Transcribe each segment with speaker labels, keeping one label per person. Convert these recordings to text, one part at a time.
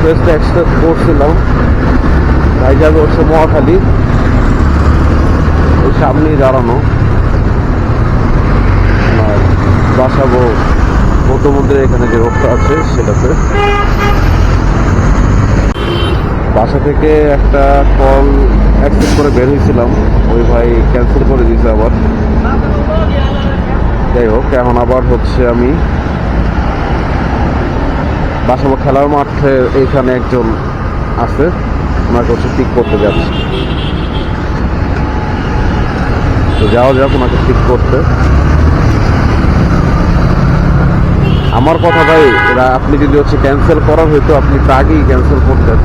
Speaker 1: এক্সপ্রেসটা express করছিলাম ভাই যাবে হচ্ছে মহাখালী, ওই সামনেই দাঁড়ানো। বাসাবো বৌদ্ধ মন্দিরের এখানে যে রোডটা আছে, সেটাতে। বাসা থেকে একটা কল অ্যাকসেপ্ট করে বের হয়েছিলাম। ওই ভাই ক্যান্সেল করে দিয়েছে আবার। যাই হোক, এখন আবার হচ্ছে আমি বাসাবো খেলার মাঠে এখানে একজন আছে। ওনাকে হচ্ছে পিক করতে যাচ্ছি। তো যাওয়া যাক ওনাকে পিক করতে। আমার কথা ভাই, এরা আপনি যদি হচ্ছে ক্যান্সেল করার হয়তো আপনি তো আগেই ক্যান্সেল করতেন।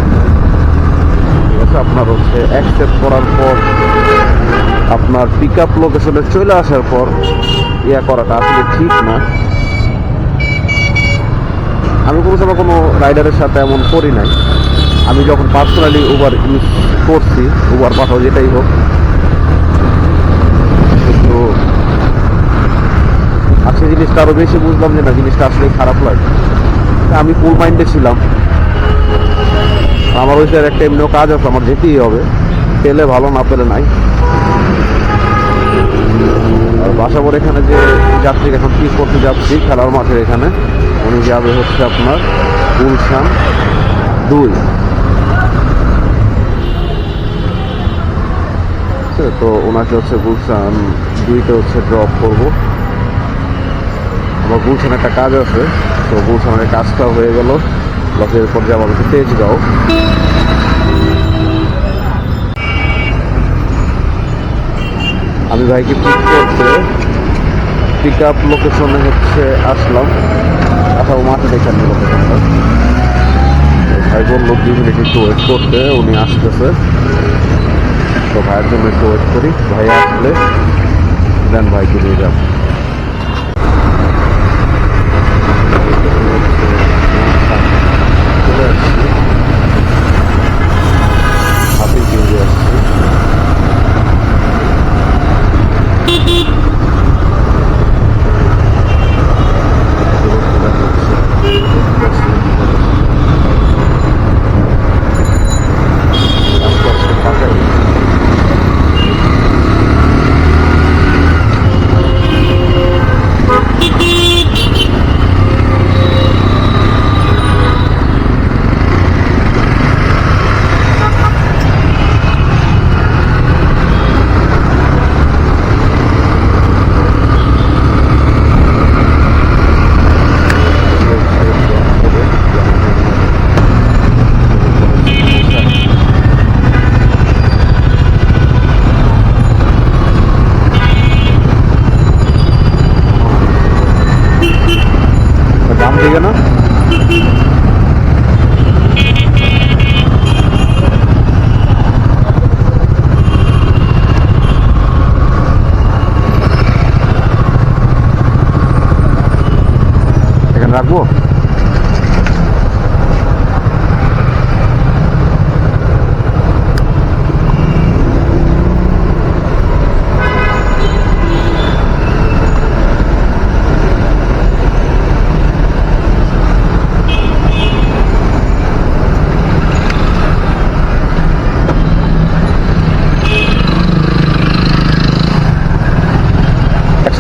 Speaker 1: ঠিক আছে, আপনার হচ্ছে অ্যাকসেপ্ট করার পর, আপনার পিক আপ লোকেশনে চলে আসার পর ইয়া করাটা আসলে ঠিক না। আমি কোনো সময় কোনো রাইডারের সাথে এমন করি নাই। আমি যখন পার্সোনালি উবার ইউজ করছি উবার পাঠাও যেটাই হোক। কিন্তু আজকে জিনিসটা আরও বেশি বুঝলাম যে না, জিনিসটা আসলে খারাপ লাগে। তা আমি ফুল মাইন্ডে ছিলাম। আমার ওই স্যার একটা এমনিও কাজ আছে, আমার যেতেই হবে। পেলে ভালো, না পেলে নাই। বাসাবর এখানে যে যাত্রীকে এখন পিক করতে যাচ্ছি, খেলার মাঠের এখানে। উনি যাবে হচ্ছে আপনার গুলশান দুই। তো ওনাকে হচ্ছে গুলশান দুইতে হচ্ছে ড্রপ করব। আমার গুলশান একটা কাজ আছে, তো গুলশানের কাজটা হয়ে গেল। প্লাস এরপর যাব আমি তেজগাঁও। আমি ভাইকে পিক করতে পিক আপ লোকেশনে হচ্ছে আসলাম। আসাম মাঠে দেখান লোকেশনটা ভাই বলল দুই মিনিট একটু ওয়েট করতে, উনি আসতেছে। তো ভাইয়ের জন্য একটু ওয়েট করি। ভাই আসলে, দেন ভাইকে নিয়ে যাব।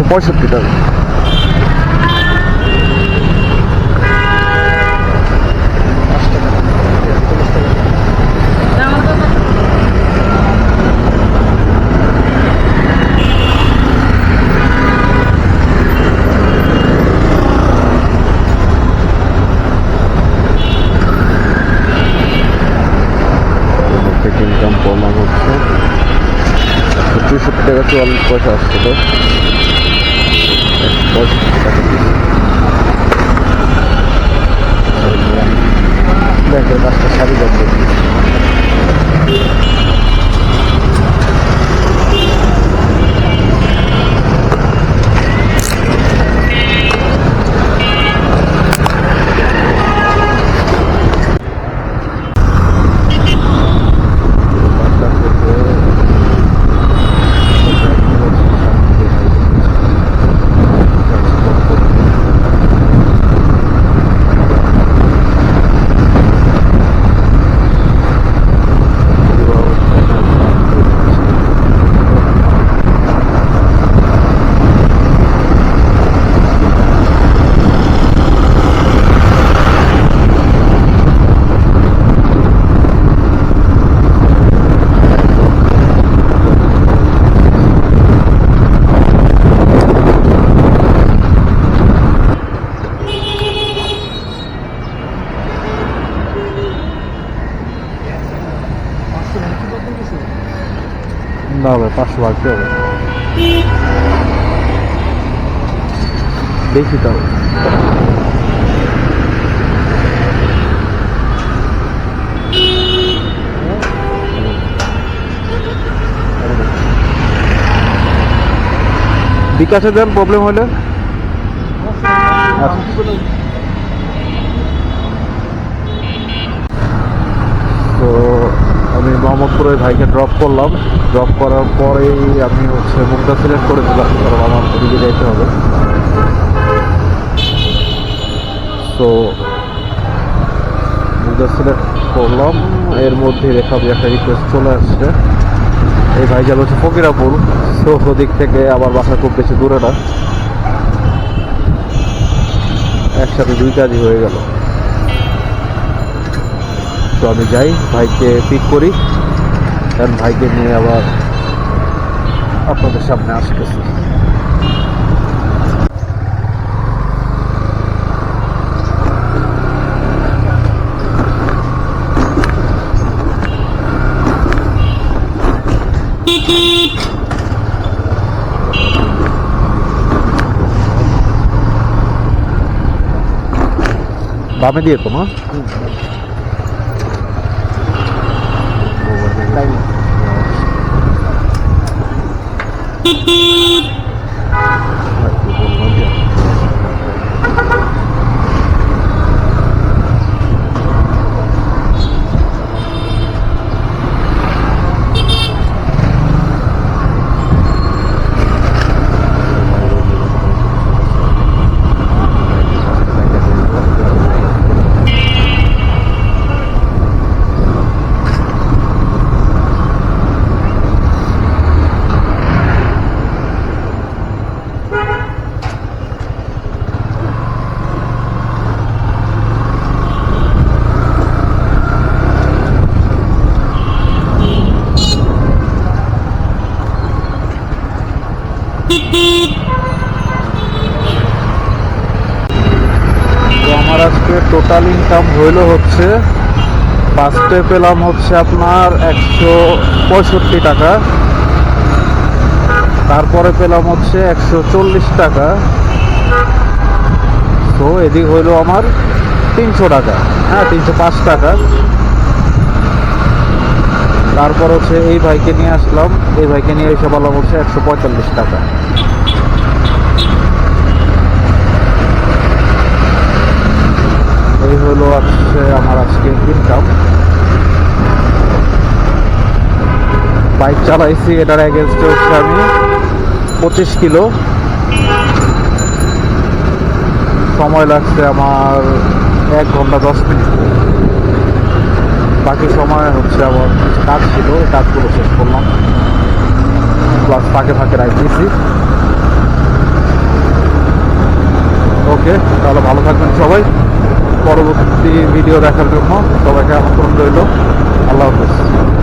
Speaker 1: পঁয়ষট্টি টাকা থেকে ইনকাম করলাম হচ্ছে একশো চৌষট্টি টাকা চুয়াল্লিশ পয়সা আসছিল। একশো পঁয়ষট্টি পাঁচশো ভাগতে হবে। দেখি তাও বিকাশে দেন প্রবলেম হলে আচ্ছা। তো আমি মোহাম্মদপুরে ভাইকে ড্রপ করলাম। ড্রপ করার পরেই আমি হচ্ছে মুখটা সিলেক্ট করে দিলাম কারণ আমার ওদিকে যাইতে হবে। তো মুখটা সিলেক্ট করলাম। এর মধ্যে দিয়ে একটা রিকোয়েস্ট চলে আসছে। এই ভাই যাবে হচ্ছে ফকিরাপুর। তো ওদিক থেকে আবার বাসা খুব বেশি দূরে না। একসাথে দুই কাজই হয়ে গেল। তো আমি যাই, ভাইকে পিক করি। কারণ ভাইকে নিয়ে আবার আপনাদের সামনে আসতেছি। বামে দিয়ে তো না তো আমার আজকে টোটাল ইনকাম হইল হচ্ছে ফার্স্টে পেলাম হচ্ছে আপনার একশো পঁয়ষট্টি টাকা। তারপরে পেলাম হচ্ছে একশো চল্লিশ টাকা। তো এদিক হইল আমার তিনশো টাকা। হ্যাঁ তিনশো পাঁচ টাকা। তারপর হচ্ছে এই ভাইকে নিয়ে আসলাম। এই ভাইকে নিয়ে এসে বললাম হচ্ছে একশো পঁয়তাল্লিশ টাকা এই হলো হচ্ছে আমার আজকে ইনকাম বাইক চালাইছি, এটার এগেনস্টে হচ্ছে আমি পঁচিশ কিলো। সময় লাগছে আমার এক ঘণ্টা দশ মিনিট। বাকি সময় হচ্ছে আমার কাজ ছিল কাজগুলো শেষ করলাম। প্লাস ফাঁকে ফাঁকে রাখতেছি ওকে তাহলে ভালো থাকবেন সবাই। পরবর্তী ভিডিও দেখার জন্য সবাইকে আমন্ত্রণ রইল। আল্লাহ হাফেজ।